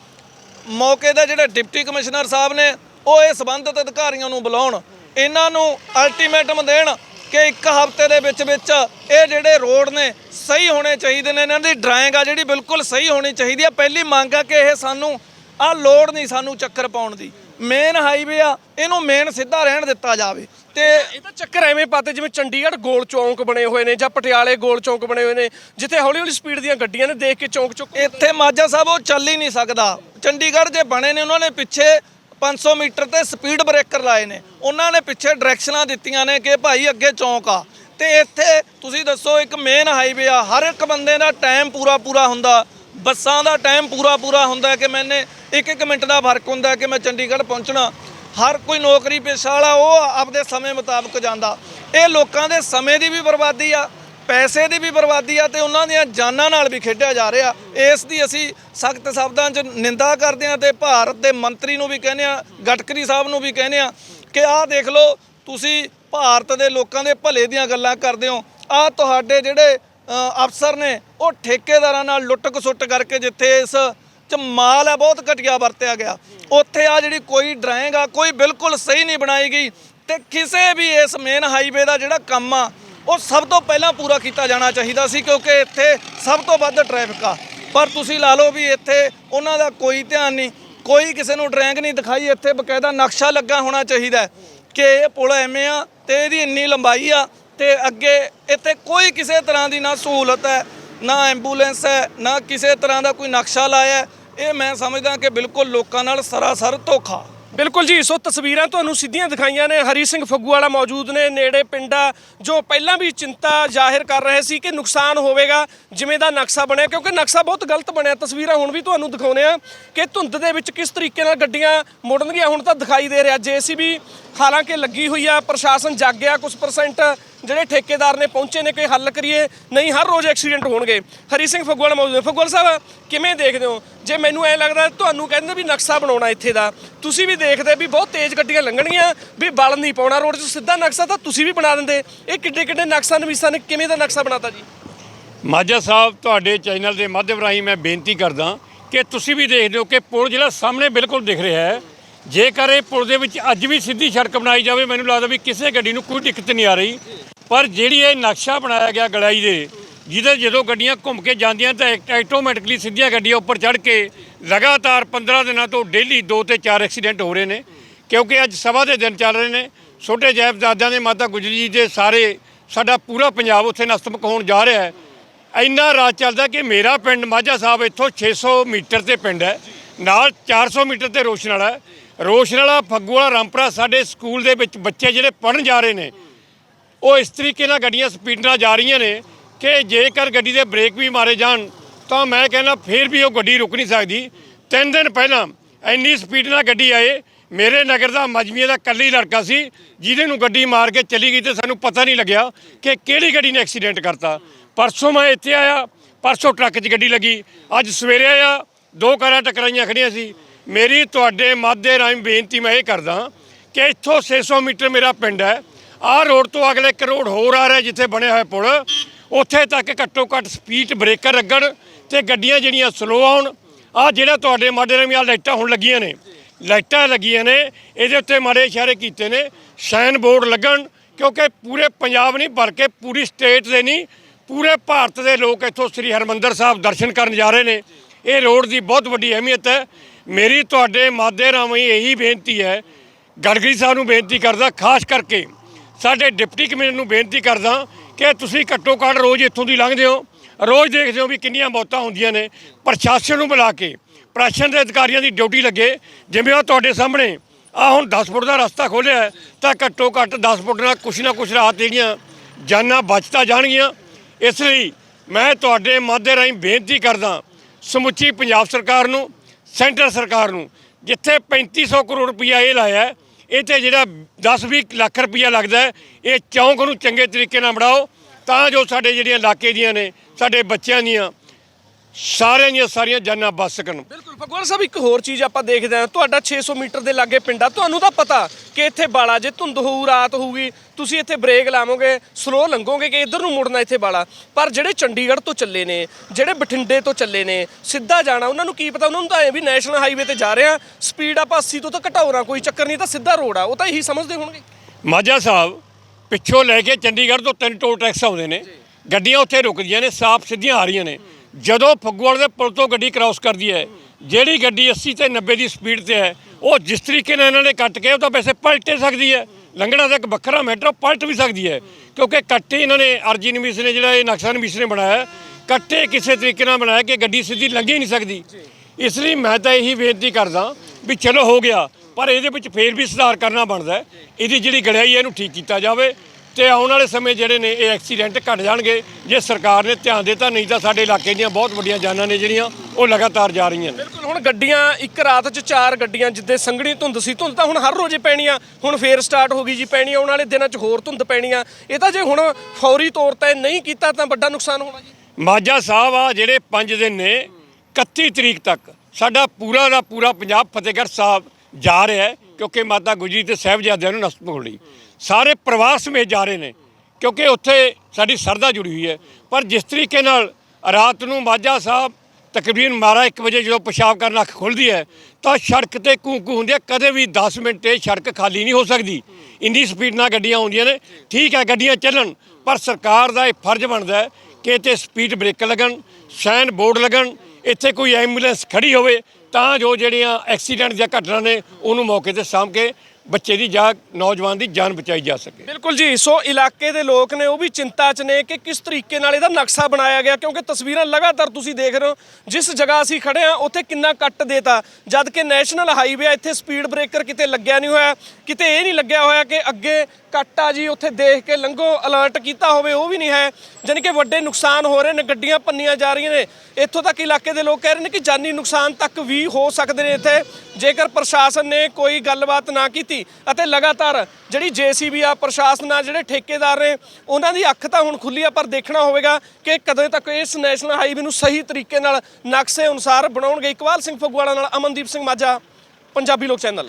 ਮੌਕੇ ਦਾ ਜਿਹੜੇ ਡਿਪਟੀ ਕਮਿਸ਼ਨਰ ਸਾਹਿਬ ਨੇ ਉਹ ਇਹ ਸੰਬੰਧਿਤ ਅਧਿਕਾਰੀਆਂ ਨੂੰ ਬੁਲਾਉਣ ਇਹਨਾਂ ਨੂੰ ਅਲਟੀਮੇਟਮ ਦੇਣ ਕਿ ਇੱਕ ਹਫ਼ਤੇ ਦੇ ਵਿੱਚ ਵਿੱਚ ਇਹ ਜਿਹੜੇ ਰੋਡ ਨੇ ਸਹੀ ਹੋਣੇ ਚਾਹੀਦੇ ਨੇ ਇਹਨਾਂ ਦੀ ਡਰਾਇੰਗ ਆ ਜਿਹੜੀ ਬਿਲਕੁਲ ਸਹੀ ਹੋਣੀ ਚਾਹੀਦੀ ਆ। ਪਹਿਲੀ ਮੰਗ ਆ ਕਿ ਇਹ ਸਾਨੂੰ ਆ ਲੋਡ ਨਹੀਂ ਸਾਨੂੰ ਚੱਕਰ ਪਾਉਣ ਦੀ। ਮੇਨ ਹਾਈਵੇ ਆ ਇਹਨੂੰ ਮੇਨ ਸਿੱਧਾ ਰਹਿਣ ਦਿੱਤਾ ਜਾਵੇ। ਤੇ ਇਹ ਤਾਂ ਚੱਕਰ ਐਵੇਂ ਪਾਤੇ ਜਿਵੇਂ ਚੰਡੀਗੜ੍ਹ ਗੋਲ ਚੌਂਕ ਬਣੇ ਹੋਏ ਨੇ ਜਾਂ ਪਟਿਆਲੇ ਗੋਲ ਚੌਂਕ ਬਣੇ ਹੋਏ ਨੇ ਜਿੱਥੇ ਹੌਲੀ ਹੌਲੀ ਸਪੀਡ ਦੀਆਂ ਗੱਡੀਆਂ ਨੇ ਦੇਖ ਕੇ ਚੌਂਕ ਚੁੱਕ ਇੱਥੇ ਮਾਝਾ ਸਾਹਿਬ ਉਹ ਚੱਲ ਹੀ ਨਹੀਂ ਸਕਦਾ। ਚੰਡੀਗੜ੍ਹ ਜੇ ਬਣੇ ਨੇ ਉਹਨਾਂ ਨੇ ਪਿੱਛੇ 500 ਮੀਟਰ ਤੇ ਸਪੀਡ ਬ੍ਰੇਕਰ ਲਾਏ ਨੇ। ਉਹਨਾਂ ਨੇ ਪਿੱਛੇ ਡਾਇਰੈਕਸ਼ਨਾਂ ਦਿੱਤੀਆਂ ਨੇ ਕਿ ਭਾਈ ਅੱਗੇ ਚੌਂਕ ਆ। ਤੇ ਇੱਥੇ ਤੁਸੀਂ ਦੱਸੋ, ਇੱਕ ਮੇਨ ਹਾਈਵੇ ਆ। ਹਰ ਇੱਕ ਬੰਦੇ ਦਾ ਟਾਈਮ ਪੂਰਾ ਪੂਰਾ ਹੁੰਦਾ। ਬੱਸਾਂ ਦਾ ਟਾਈਮ ਪੂਰਾ ਪੂਰਾ ਹੁੰਦਾ ਕਿ ਮੈਨੇ ਇੱਕ ਇੱਕ ਮਿੰਟ ਦਾ ਫ਼ਰਕ ਹੁੰਦਾ ਕਿ ਮੈਂ ਚੰਡੀਗੜ੍ਹ ਪਹੁੰਚਣਾ। ਹਰ ਕੋਈ ਨੌਕਰੀ ਪੇਸ਼ਾ ਵਾਲਾ, ਉਹ ਆਪਦੇ ਸਮੇਂ ਮੁਤਾਬਕ ਜਾਂਦਾ। ਇਹ ਲੋਕਾਂ ਦੇ ਸਮੇਂ ਦੀ ਵੀ ਬਰਬਾਦੀ ਆ। ਪੈਸੇ ਦੀ ਵੀ ਬਰਬਾਦੀ ਆ ਤੇ ਉਹਨਾਂ ਦੀਆਂ ਜਾਨਾਂ ਨਾਲ ਵੀ ਖੇਡਿਆ ਜਾ ਰਿਹਾ। ਇਸ ਦੀ ਅਸੀਂ ਸਖਤ ਸ਼ਬਦਾਂ 'ਚ ਨਿੰਦਾ ਕਰਦੇ ਆ ਤੇ ਭਾਰਤ ਦੇ ਮੰਤਰੀ ਨੂੰ ਵੀ ਕਹਿੰਦੇ ਆ ਗਟਕਰੀ ਸਾਹਿਬ ਨੂੰ ਵੀ ਕਹਿੰਦੇ ਆ ਕਿ ਆਹ ਦੇਖ ਲਓ, ਤੁਸੀਂ ਭਾਰਤ ਦੇ ਲੋਕਾਂ ਦੇ ਭਲੇ ਦੀਆਂ ਗੱਲਾਂ ਕਰਦੇ ਹੋ। ਆਹ ਤੁਹਾਡੇ ਜਿਹੜੇ ਅਫਸਰ ਨੇ, ਉਹ ਠੇਕੇਦਾਰਾਂ ਨਾਲ ਲੁੱਟ ਖਸੁੱਟ ਕਰਕੇ ਜਿੱਥੇ ਇਸ ਚ ਮਾਲ ਹੈ, ਬਹੁਤ ਘਟੀਆ ਵਰਤਿਆ ਗਿਆ। ਉੱਥੇ ਆ ਜਿਹੜੀ ਕੋਈ ਡਰਾਇੰਗ ਆ, ਕੋਈ ਬਿਲਕੁਲ ਸਹੀ ਨਹੀਂ ਬਣਾਈ ਗਈ ਤੇ ਕਿਸੇ ਵੀ ਇਸ ਮੇਨ ਹਾਈਵੇ ਦਾ ਜਿਹੜਾ ਕੰਮ ਆ ਉਹ ਸਭ ਤੋਂ ਪਹਿਲਾਂ ਪੂਰਾ ਕੀਤਾ ਜਾਣਾ ਚਾਹੀਦਾ ਸੀ ਕਿਉਂਕਿ ਇੱਥੇ ਸਭ ਤੋਂ ਵੱਧ ਟ੍ਰੈਫਿਕ ਆ। ਪਰ ਤੁਸੀਂ ਲਾ ਲਓ ਵੀ ਇੱਥੇ ਉਹਨਾਂ ਦਾ ਕੋਈ ਧਿਆਨ ਨਹੀਂ, ਕੋਈ ਕਿਸੇ ਨੂੰ ਡਰਾਇੰਗ ਨਹੀਂ ਦਿਖਾਈ, ਇੱਥੇ ਬਕਾਇਦਾ ਨਕਸ਼ਾ ਲੱਗਾ ਹੋਣਾ ਚਾਹੀਦਾ ਕਿ ਇਹ ਪੁਲ ਐਵੇਂ ਆ ਤੇ ਇਹਦੀ ਇੰਨੀ ਲੰਬਾਈ ਆ ਤੇ ਅੱਗੇ ਇੱਥੇ ਕੋਈ ਕਿਸੇ ਤਰ੍ਹਾਂ ਦੀ ਨਾ ਸਹੂਲਤ ਹੈ, ਨਾ ਐਂਬੂਲੈਂਸ ਹੈ, ਨਾ ਕਿਸੇ ਤਰ੍ਹਾਂ ਦਾ ਕੋਈ ਨਕਸ਼ਾ ਲਾਇਆ ਇਹ ਮੈਂ ਸਮਝਦਾ ਕਿ ਬਿਲਕੁਲ ਲੋਕਾਂ ਨਾਲ ਸਰਾਸਰ ਧੋਖਾ। ਬਿਲਕੁਲ ਜੀ, ਸੋ ਤਸਵੀਰਾਂ ਤੁਹਾਨੂੰ ਸਿੱਧੀਆਂ ਦਿਖਾਈਆਂ ਨੇ। ਹਰੀ ਸਿੰਘ ਫੱਗੂ ਵਾਲਾ ਮੌਜੂਦ ਨੇ, ਨੇੜੇ ਪਿੰਡਾ ਜੋ ਪਹਿਲਾਂ ਵੀ ਚਿੰਤਾ ਜ਼ਾਹਿਰ ਕਰ ਰਹੇ ਸੀ ਕਿ ਨੁਕਸਾਨ ਹੋਵੇਗਾ, ਜਿਵੇਂ ਦਾ ਨਕਸ਼ਾ ਬਣਿਆ, ਕਿਉਂਕਿ ਨਕਸ਼ਾ ਬਹੁਤ ਗਲਤ ਬਣਿਆ। ਤਸਵੀਰਾਂ ਹੁਣ ਵੀ ਤੁਹਾਨੂੰ ਦਿਖਾਉਨੇ ਆ ਕਿ ਧੁੰਦ ਦੇ ਵਿੱਚ ਕਿਸ ਤਰੀਕੇ ਨਾਲ ਗੱਡੀਆਂ ਮੁੜਨਗੀਆਂ, ਹੁਣ ਤਾਂ ਦਿਖਾਈ ਦੇ ਰਿਹਾ। ਜੇਸੀਬੀ ਹਾਲਾਂਕਿ ਲੱਗੀ ਹੋਈ ਆ, ਪ੍ਰਸ਼ਾਸਨ ਜਾਗ ਗਿਆ ਕੁਝ ਪਰਸੈਂਟ ਜਿਹੜੇ ਠੇਕੇਦਾਰ ਨੇ ਪਹੁੰਚੇ ਨੇ, ਕੋਈ ਹੱਲ ਕਰੀਏ? ਨਹੀਂ, ਹਰ ਰੋਜ਼ ਐਕਸੀਡੈਂਟ ਹੋਣਗੇ। ਹਰੀ ਸਿੰਘ ਫਗਵਾਲ ਮੌਜੂਦ ਨੇ। ਫਗਵਾਲ ਸਾਹਿਬ, ਕਿਵੇਂ ਦੇਖਦੇ ਹੋ? ਜੇ ਮੈਨੂੰ ਐ ਲੱਗਦਾ, ਤੁਹਾਨੂੰ ਕਹਿੰਦੇ ਵੀ ਨਕਸ਼ਾ ਬਣਾਉਣਾ ਇੱਥੇ ਦਾ। ਤੁਸੀਂ ਵੀ ਦੇਖਦੇ ਵੀ ਬਹੁਤ ਤੇਜ਼ ਗੱਡੀਆਂ ਲੰਘਣਗੀਆਂ, ਵੀ ਬਲ ਨਹੀਂ ਪਾਉਣਾ ਰੋਡ 'ਚ, ਸਿੱਧਾ ਨਕਸ਼ਾ ਤਾਂ ਤੁਸੀਂ ਵੀ ਬਣਾ ਦਿੰਦੇ। ਇਹ ਕਿੱਡੇ ਕਿੱਡੇ ਨਕਸ਼ਾ ਨਵੀਸਾਂ ਨੇ, ਕਿਵੇਂ ਦਾ ਨਕਸ਼ਾ ਬਣਾਤਾ ਜੀ? ਮਾਝਾ ਸਾਹਿਬ, ਤੁਹਾਡੇ ਚੈਨਲ ਦੇ ਮਾਧਿਅਮ ਰਾਹੀਂ ਮੈਂ ਬੇਨਤੀ ਕਰਦਾ ਕਿ ਤੁਸੀਂ ਵੀ ਦੇਖਦੇ ਹੋ ਕਿ ਪੁਲ ਜਿਹੜਾ ਸਾਹਮਣੇ ਬਿਲਕੁਲ ਦਿਖ ਰਿਹਾ ਹੈ। ਜੇਕਰ ਇਹ ਪੁਲ ਦੇ ਵਿੱਚ ਅੱਜ ਵੀ ਸਿੱਧੀ ਸੜਕ ਬਣਾਈ ਜਾਵੇ, ਮੈਨੂੰ ਲੱਗਦਾ ਵੀ ਕਿਸੇ ਗੱਡੀ ਨੂੰ ਕੋਈ ਦਿੱਕਤ ਨਹੀਂ ਆ ਰਹੀ। ਪਰ ਜਿਹੜੀ ਇਹ ਨਕਸ਼ਾ ਬਣਾਇਆ ਗਿਆ ਗੜਾਈ ਦੇ, ਜਿਹਦੇ ਜਦੋਂ ਗੱਡੀਆਂ ਘੁੰਮ ਕੇ ਜਾਂਦੀਆਂ ਤਾਂ ਆਟੋਮੈਟਿਕਲੀ ਸਿੱਧੀਆਂ ਗੱਡੀਆਂ ਉੱਪਰ ਚੜ੍ਹ ਕੇ ਲਗਾਤਾਰ 15 ਦਿਨਾਂ ਤੋਂ ਡੇਲੀ 2 ਤੇ 4 ਐਕਸੀਡੈਂਟ ਹੋ ਰਹੇ ਨੇ, ਕਿਉਂਕਿ ਅੱਜ ਸਭਾ ਦੇ ਦਿਨ ਚੱਲ ਰਹੇ ਨੇ ਛੋਟੇ ਜੈਬਜ਼ਾਦਿਆਂ ਦੇ ਮਾਤਾ ਗੁਜਰੀ ਜੀ ਦੇ ਸਾਰੇ ਸਾਡਾ ਪੂਰਾ ਪੰਜਾਬ ਉੱਥੇ ਨਸਤਮਕ ਹੋਣ ਜਾ ਰਿਹਾ ਹੈ ਇੰਨਾ ਰਾਜ ਚੱਲਦਾ ਕਿ ਮੇਰਾ ਪਿੰਡ ਮਾਝਾ ਸਾਹਿਬ ਇੱਥੋਂ 600 ਮੀਟਰ ਤੇ ਪਿੰਡ ਹੈ, ਨਾਲ 400 ਮੀਟਰ ਤੇ ਰੋਸ਼ਨ ਵਾਲਾ ਹੈ। ਰੋਸ਼ਨ ਵਾਲਾ ਫੱਗੂ ਵਾਲਾ, ਰਾਮਪੁਰਾ ਸਾਡੇ ਸਕੂਲ ਦੇ ਵਿੱਚ ਬੱਚੇ ਜਿਹੜੇ ਪੜਨ ਜਾ ਰਹੇ ਨੇ ਉਹ ਇਸ ਤਰੀਕੇ ਨਾਲ ਗੱਡੀਆਂ ਸਪੀਡ ਨਾਲ ਜਾ ਰਹੀਆਂ ਨੇ ਕਿ ਜੇਕਰ ਗੱਡੀ ਦੇ ਬ੍ਰੇਕ ਵੀ ਮਾਰੇ ਜਾਣ, ਤਾਂ ਮੈਂ ਕਹਿੰਦਾ ਫੇਰ ਵੀ ਉਹ ਗੱਡੀ ਰੁਕ ਨਹੀਂ ਸਕਦੀ। ਤਿੰਨ ਦਿਨ ਪਹਿਲਾਂ ਇੰਨੀ ਸਪੀਡ ਨਾਲ ਗੱਡੀ ਆਏ, ਮੇਰੇ ਨਗਰ ਦਾ ਮਜਮੀਏ ਦਾ ਕੱਲੀ ਲੜਕਾ ਸੀ, ਜਿਹਦੇ ਨੂੰ ਗੱਡੀ ਮਾਰ ਕੇ ਚਲੀ ਗਈ ਤੇ ਸਾਨੂੰ ਪਤਾ ਨਹੀਂ ਲੱਗਿਆ ਕਿ ਕਿਹੜੀ ਗੱਡੀ ਨੇ ਐਕਸੀਡੈਂਟ ਕਰਤਾ। ਪਰਸੋਂ ਮੈਂ ਇੱਥੇ ਆਇਆ, ਪਰਸੋਂ ਟਰੱਕ 'ਚ ਗੱਡੀ ਲੱਗੀ। ਅੱਜ ਸਵੇਰੇ ਆਇਆ, ਦੋ ਕਾਰਾਂ ਟਕਰਾਈਆਂ ਖੜੀਆਂ ਸੀ। ਮੇਰੀ ਤੁਹਾਡੇ ਮਾਧੇ ਰਾਹੀਂ ਬੇਨਤੀ ਮੈਂ ਇਹ ਕਰਦਾ ਕਿ ਇੱਥੋਂ 600 ਮੀਟਰ ਮੇਰਾ ਪਿੰਡ ਹੈ ਆਹ ਰੋਡ ਤੋਂ ਅਗਲੇ ਇੱਕ ਰੋਡ ਹੋਰ ਆ ਰਿਹਾ ਜਿੱਥੇ ਬਣਿਆ ਹੋਇਆ ਪੁਲ। ਉੱਥੇ ਤੱਕ ਘੱਟੋ ਘੱਟ ਸਪੀਡ ਬ੍ਰੇਕਰ ਲੱਗਣ ਤੇ ਗੱਡੀਆਂ ਜਿਹੜੀਆਂ ਸਲੋ ਆਉਣ। ਆਹ ਜਿਹੜਾ ਤੁਹਾਡੇ ਮਾਡੇ ਵੀ ਆਹ ਲਾਈਟਾਂ ਹੁਣ ਲੱਗੀਆਂ ਨੇ। ਲਾਈਟਾਂ ਲੱਗੀਆਂ ਨੇ, ਇਹਦੇ ਉੱਤੇ ਮਾੜੇ ਇਸ਼ਾਰੇ ਕੀਤੇ ਨੇ। ਸਾਈਨ ਬੋਰਡ ਲੱਗਣ, ਕਿਉਂਕਿ ਪੂਰੇ ਪੰਜਾਬ ਨਹੀਂ, ਬਲਕਿ ਪੂਰੀ ਸਟੇਟ ਦੇ ਨਹੀਂ, ਪੂਰੇ ਭਾਰਤ ਦੇ ਲੋਕ ਇੱਥੋਂ ਸ੍ਰੀ ਹਰਮੰਦਰ ਸਾਹਿਬ ਦਰਸ਼ਨ ਕਰਨ ਜਾ ਰਹੇ ਨੇ। ਇਹ ਰੋਡ ਦੀ ਬਹੁਤ ਵੱਡੀ ਅਹਿਮੀਅਤ ਹੈ। ਮੇਰੀ ਤੁਹਾਡੇ ਮਾਧੇ ਰਾਹੀਂ ਇਹੀ ਬੇਨਤੀ ਹੈ। ਗੜਗੜੀ ਸਾਹਿਬ ਨੂੰ ਬੇਨਤੀ ਕਰਦਾ, ਖਾਸ ਕਰਕੇ ਸਾਡੇ ਡਿਪਟੀ ਕਮਿਸ਼ਨਰ ਨੂੰ ਬੇਨਤੀ ਕਰਦਾ ਕਿ ਤੁਸੀਂ ਘੱਟੋ ਘੱਟ ਰੋਜ਼ ਇੱਥੋਂ ਦੀ ਲੰਘਦੇ ਹੋ। ਰੋਜ਼ ਦੇਖਦੇ ਹੋ ਵੀ ਕਿੰਨੀਆਂ ਮੌਤਾਂ ਹੁੰਦੀਆਂ ਨੇ। ਪ੍ਰਸ਼ਾਸਨ ਨੂੰ ਬੁਲਾ ਕੇ, ਪ੍ਰਸ਼ਾਸਨ ਦੇ ਅਧਿਕਾਰੀਆਂ ਦੀ ਡਿਊਟੀ ਲੱਗੇ। ਜਿਵੇਂ ਉਹ ਤੁਹਾਡੇ ਸਾਹਮਣੇ ਆ ਹੁਣ 10 ਫੁੱਟ ਦਾ ਰਸਤਾ ਖੋਲਿਆ ਤਾਂ ਘੱਟੋ ਘੱਟ 10 ਫੁੱਟ ਨਾਲ ਕੁਛ ਨਾ ਕੁਛ ਰਾਹਤ ਜਿਹੜੀਆਂ ਜਾਨਾਂ ਬਚਤਾ ਜਾਣਗੀਆਂ। ਇਸ ਲਈ ਮੈਂ ਤੁਹਾਡੇ ਮਾਧੇ ਰਾਹੀਂ ਬੇਨਤੀ ਕਰਦਾ, ਸਮੁੱਚੀ ਪੰਜਾਬ ਸਰਕਾਰ ਨੂੰ, ਸੈਂਟਰ ਸਰਕਾਰ ਨੂੰ, ਜਿੱਥੇ 3500 ਕਰੋੜ ਰੁਪਈਆ ਇਹ ਲਾਇਆ ਇਹ ਤੇ ਜਿਹੜਾ 10-20 ਲੱਖ ਰੁਪਈਆ ਲੱਗਦਾ ਇਹ ਚੌਂਕ ਨੂੰ ਚੰਗੇ ਤਰੀਕੇ ਨਾਲ ਬਣਾਓ, ਤਾਂ ਜੋ ਸਾਡੇ ਜਿਹੜੀਆਂ ਇਲਾਕੇ ਦੀਆਂ ਨੇ, ਸਾਡੇ ਬੱਚਿਆਂ ਦੀਆਂ ਸਾਰਿਆਂ ਦੀਆਂ ਸਾਰੀਆਂ ਜਾਨਾਂ ਬਚ ਸਕਣ। ਬਿਲਕੁਲ ਫਗਵਾੜਾ ਸਾਹਿਬ ਇੱਕ ਹੋਰ ਚੀਜ਼ ਆਪਾਂ ਦੇਖਦੇ ਹਾਂ। ਤੁਹਾਡਾ 600 ਮੀਟਰ ਦੇ ਲਾਗੇ ਪਿੰਡ ਆ। ਤੁਹਾਨੂੰ ਤਾਂ ਪਤਾ ਕਿ ਇੱਥੇ ਬਾਲਾ ਜੇ ਧੁੰਦ ਹੋਊ ਰਾਤ ਹੋਊਗੀ ਤੁਸੀਂ ਇੱਥੇ ਬ੍ਰੇਕ ਲਾਵੋਗੇ ਸਲੋ ਲੰਘੋਗੇ ਕਿ ਇੱਧਰ ਨੂੰ ਮੁੜਨਾ ਇੱਥੇ ਬਾਲਾ। ਪਰ ਜਿਹੜੇ ਚੰਡੀਗੜ੍ਹ ਤੋਂ ਚੱਲੇ ਨੇ ਜਿਹੜੇ ਬਠਿੰਡੇ ਤੋਂ ਚੱਲੇ ਨੇ ਸਿੱਧਾ ਜਾਣਾ ਉਹਨਾਂ ਨੂੰ ਕੀ ਪਤਾ? ਉਹਨਾਂ ਨੂੰ ਤਾਂ ਐ ਵੀ ਨੈਸ਼ਨਲ ਹਾਈਵੇ ਤੇ ਜਾ ਰਹੇ ਆ ਸਪੀਡ ਆਪਾਂ 80 ਤੋਂ ਤਾਂ ਘਟਾਉਣਾ ਕੋਈ ਚੱਕਰ ਨਹੀਂ ਤਾਂ ਸਿੱਧਾ ਰੋਡ ਆ। ਉਹ ਤਾਂ ਇਹੀ ਸਮਝਦੇ ਹੋਣਗੇ। ਮਾਝਾ ਸਾਹਿਬ ਪਿੱਛੋਂ ਲੈ ਕੇ ਚੰਡੀਗੜ੍ਹ ਤੋਂ ਤਿੰਨ ਟੋਲ ਟੈਕਸ ਆਉਂਦੇ ਨੇ। ਗੱਡੀਆਂ ਉੱਥੇ ਰੁਕਦੀਆਂ ਨੇ ਸਾਫ਼ ਸਿੱਧੀਆਂ ਆ ਰਹੀਆਂ ਨੇ। ਜਦੋਂ ਫਗਵਾਲ ਦੇ ਪੁਲ ਤੋਂ ਗੱਡੀ ਕ੍ਰਾਸ ਕਰਦੀ ਹੈ ਜਿਹੜੀ ਗੱਡੀ 80 ਤੇ 90 ਦੀ ਸਪੀਡ ਤੇ ਹੈ ਉਹ ਜਿਸ ਤਰੀਕੇ ਨਾਲ ਇਹਨਾਂ ਨੇ ਕੱਟ ਕੇ ਉਹ ਤਾਂ ਵੈਸੇ ਪਲਟੇ ਸਕਦੀ ਹੈ। ਲੰਘਣਾ ਤਾਂ ਇੱਕ ਵੱਖਰਾ ਮੈਟਰ ਪਲਟ ਵੀ ਸਕਦੀ ਹੈ ਕਿਉਂਕਿ ਕੱਟੇ ਇਹਨਾਂ ਨੇ ਅਰਜੀ ਨਵੀਸ ਨੇ ਜਿਹੜਾ ਇਹ ਨਕਸ਼ਾ ਨਮੀਸ ਨੇ ਬਣਾਇਆ ਹੈ, ਕੱਟੇ ਕਿਸੇ ਤਰੀਕੇ ਨਾਲ ਬਣਾਇਆ ਕਿ ਗੱਡੀ ਸਿੱਧੀ ਲੰਘ ਹੀ ਨਹੀਂ ਸਕਦੀ। ਇਸ ਲਈ ਮੈਂ ਤਾਂ ਇਹੀ ਬੇਨਤੀ ਕਰਦਾ ਵੀ ਚਲੋ ਹੋ ਗਿਆ ਪਰ ਇਹਦੇ ਵਿੱਚ ਫੇਰ ਵੀ ਸੁਧਾਰ ਕਰਨਾ ਬਣਦਾ ਇਹਦੀ ਜਿਹੜੀ ਗੜਿਆਈ ਹੈ ਇਹਨੂੰ ਠੀਕ ਕੀਤਾ ਜਾਵੇ। ਤੇ ਆਉਣ ਵਾਲੇ ਸਮੇਂ ਜਿਹੜੇ ਨੇ ਇਹ ਐਕਸੀਡੈਂਟ ਘਟ ਜਾਣਗੇ। ਜੇ ਸਰਕਾਰ ਨੇ ਧਿਆਨ ਦਿੱਤਾ ਨਹੀਂ ਤਾਂ ਸਾਡੇ ਇਲਾਕੇ ਦੀਆਂ ਬਹੁਤ ਵੱਡੀਆਂ ਜਾਨਾਂ ਨੇ ਜਿਹੜੀਆਂ ਉਹ ਲਗਾਤਾਰ ਜਾ ਰਹੀਆਂ ਨੇ। ਬਿਲਕੁਲ ਹੁਣ ਗੱਡੀਆਂ ਇੱਕ ਰਾਤ 'ਚ ਚਾਰ ਗੱਡੀਆਂ ਜਿੱਦੇ ਸੰਘਣੀ ਧੁੰਦ ਸੀ ਧੁੰਦ ਤਾਂ ਹੁਣ ਹਰ ਰੋਜ਼ ਹੀ ਪੈਣੀ ਆ। ਹੁਣ ਫੇਰ ਸਟਾਰਟ ਹੋ ਗਈ ਜੀ ਪੈਣੀ ਆਉਣ ਵਾਲੇ ਦਿਨਾਂ 'ਚ ਹੋਰ ਧੁੰਦ ਪੈਣੀ ਆ। ਇਹ ਤਾਂ ਜੇ ਹੁਣ ਫੌਰੀ ਤੌਰ ਤੇ ਨਹੀਂ ਕੀਤਾ ਤਾਂ ਵੱਡਾ ਨੁਕਸਾਨ ਹੋਣਾ ਜੀ। ਮਾਝਾ ਸਾਹਿਬ ਆ ਜਿਹੜੇ 5 ਦਿਨ ਨੇ 31 ਤਰੀਕ ਤੱਕ ਸਾਡਾ ਪੂਰਾ ਦਾ ਪੂਰਾ ਪੰਜਾਬ ਫਤਿਹਗੜ੍ਹ ਸਾਹਿਬ ਜਾ ਰਿਹਾ ਹੈ ਕਿਉਂਕਿ ਮਾਤਾ ਗੁਜਰੀ ਤੇ ਸਾਹਿਬਜ਼ਾਦਿਆਂ ਨੂੰ ਨਸਬ ਹੋ ਲਈ ਸਾਰੇ ਪਰਿਵਾਰ ਸਮੇਤ ਜਾ ਰਹੇ ਨੇ, ਕਿਉਂਕਿ ਉੱਥੇ ਸਾਡੀ ਸਰਦਾ ਜੁੜੀ ਹੋਈ ਹੈ। ਪਰ ਜਿਸ ਤਰੀਕੇ ਨਾਲ ਰਾਤ ਨੂੰ ਮਾਝਾ ਸਾਹਿਬ ਤਕਰੀਬਨ 12 1 ਵਜੇ ਜਦੋਂ ਪਿਸ਼ਾਬ ਕਰਨ ਅੱਖ ਖੁੱਲਦੀ ਹੈ, ਤਾਂ ਸੜਕ ਤੇ ਕੂੰ ਕੂੰ ਹੁੰਦੀ ਹੈ, ਕਦੇ ਵੀ 10 ਮਿੰਟ ਤੇ ਸੜਕ ਖਾਲੀ ਨਹੀਂ ਹੋ ਸਕਦੀ। ਇੰਨੀ ਸਪੀਡ ਨਾਲ ਗੱਡੀਆਂ ਆਉਂਦੀਆਂ ਨੇ। ਠੀਕ ਹੈ, ਗੱਡੀਆਂ ਚੱਲਣ, ਪਰ ਸਰਕਾਰ ਦਾ ਇਹ ਫਰਜ਼ ਬਣਦਾ ਹੈ ਕਿ ਇੱਥੇ ਸਪੀਡ ਬ੍ਰੇਕ ਲੱਗਣ ਸਾਈਨ ਬੋਰਡ ਲੱਗਣ, ਇੱਥੇ ਕੋਈ ਐਂਬੂਲੈਂਸ ਖੜੀ ਹੋਵੇ, ਤਾਂ ਜੋ ਜਿਹੜੀਆਂ ਐਕਸੀਡੈਂਟ ਜਾਂ ਘਟਨਾ ਨੇ ਉਹਨੂੰ ਮੌਕੇ ਤੇ ਸਾਂਭ ਕੇ ਬੱਚੇ ਦੀ ਜਾਂ ਨੌਜਵਾਨ ਦੀ ਜਾਨ ਬਚਾਈ ਜਾ ਸਕੇ। ਬਿਲਕੁਲ ਜੀ, ਸੋ ਇਲਾਕੇ ਦੇ ਲੋਕ ਨੇ ਉਹ ਵੀ ਚਿੰਤਾ 'ਚ ਨੇ ਕਿ ਕਿਸ ਤਰੀਕੇ ਨਾਲ ਇਹਦਾ ਨਕਸ਼ਾ ਬਣਾਇਆ ਗਿਆ, ਕਿਉਂਕਿ ਤਸਵੀਰਾਂ ਲਗਾਤਾਰ ਤੁਸੀਂ ਦੇਖ ਰਹੇ ਹੋ, ਜਿਸ ਜਗ੍ਹਾ ਅਸੀਂ ਖੜੇ ਆ ਉੱਥੇ ਕਿੰਨਾ ਕੱਟ ਦੇਤਾ। ਜਦ ਕਿ ਨੈਸ਼ਨਲ ਹਾਈਵੇ ਆ, ਇੱਥੇ ਸਪੀਡ ਬ੍ਰੇਕਰ ਕਿਤੇ ਲੱਗਿਆ ਨਹੀਂ ਹੋਇਆ, ਕਿਤੇ ਇਹ ਨਹੀਂ ਲੱਗਿਆ ਹੋਇਆ ਕਿ ਅੱਗੇ ਕੱਟ ਆ ਜੀ, ਉੱਥੇ ਦੇਖ ਕੇ ਲੰਘੋ ਅਲਰਟ ਕੀਤਾ ਹੋਵੇ, ਉਹ ਵੀ ਨਹੀਂ ਹੈ। ਜਾਣੀ ਕਿ ਵੱਡੇ ਨੁਕਸਾਨ ਹੋ ਰਹੇ ਨੇ, ਗੱਡੀਆਂ ਪੰਨੀਆਂ ਜਾ ਰਹੀਆਂ ਨੇ। ਇੱਥੋਂ ਤੱਕ ਇਲਾਕੇ ਦੇ ਲੋਕ ਕਹਿ ਰਹੇ ਨੇ ਕਿ ਜਾਨੀ ਨੁਕਸਾਨ ਤੱਕ ਵੀ ਹੋ ਸਕਦੇ ਨੇ ਇੱਥੇ। ਜੇਕਰ ਪ੍ਰਸ਼ਾਸਨ ਨੇ ਕੋਈ ਗੱਲਬਾਤ ਨਾ ਕੀਤੀ ਅਤੇ ਲਗਾਤਾਰ ਜਿਹੜੀ ਜੀਸੀਬੀ ਆ, ਪ੍ਰਸ਼ਾਸਨ ਆ, ਜਿਹੜੇ ਠੇਕੇਦਾਰ ਨੇ, ਉਹਨਾਂ ਦੀ ਅੱਖ ਤਾਂ ਹੁਣ ਖੁੱਲੀ ਆ, ਪਰ ਦੇਖਣਾ ਹੋਵੇਗਾ ਕਿ ਕਦੋਂ ਤੱਕ ਇਸ ਨੈਸ਼ਨਲ ਹਾਈਵੇ ਨੂੰ ਸਹੀ ਤਰੀਕੇ ਨਾਲ ਨਕਸ਼ੇ ਅਨੁਸਾਰ ਬਣਾਉਣਗੇ। ਇਕਬਾਲ ਸਿੰਘ ਫਗਵਾੜਾ ਨਾਲ ਅਮਨਦੀਪ ਸਿੰਘ ਮਾਝਾ, ਪੰਜਾਬੀ ਲੋਕ ਚੈਨਲ।